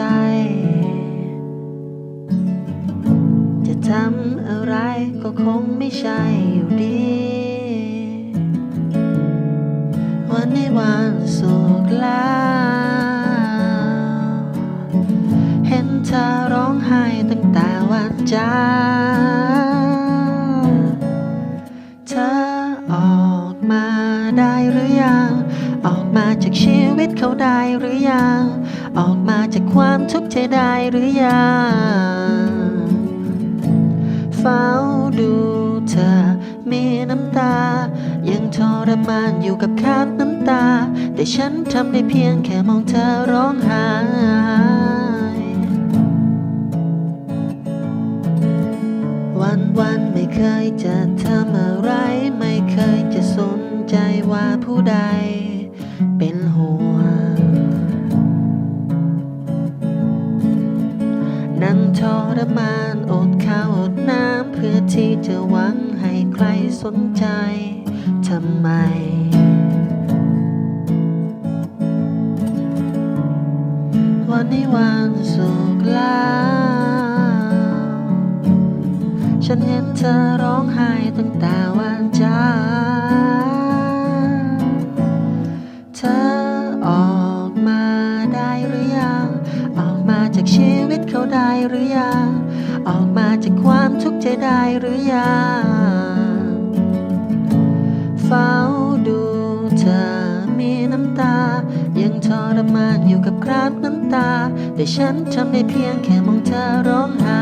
จ จะทำอะไรก็คงไม่ใช่อยู่ดี วันนี้วันสุขแล้ว เห็นเธอร้องไห้ตั้งแต่วันจันทร์ มาจากชีวิตเขาได้หรือยัง ออกมาจากความทุกข์ใจได้หรือยังเฝ้าดูเธอมีน้ำตา ยังทรมานอยู่กับคราบน้ำตา แต่ฉันทำได้เพียงแค่มองเธอร้องไห้วันวันไม่เคยจะทำอะไร ไม่เคยจะสนใจว่าผู้ใด นั่งทรมานอดข้าวอดน้ำเพื่อที่จะหวังให้ใครสนใจทำไม วันนี้วันสุขแล้ว ฉันเห็นเธอร้องไห้ตั้งแต่ ชีวิตเขาได้หรือยัง ออกมาจากความทุกข์ใจได้หรือยังเฝ้าดูเธอมีน้ำตา ยังทรมานอยู่กับคราบน้ำตา แต่ฉันทำได้เพียงแค่มองเธอร้องไห้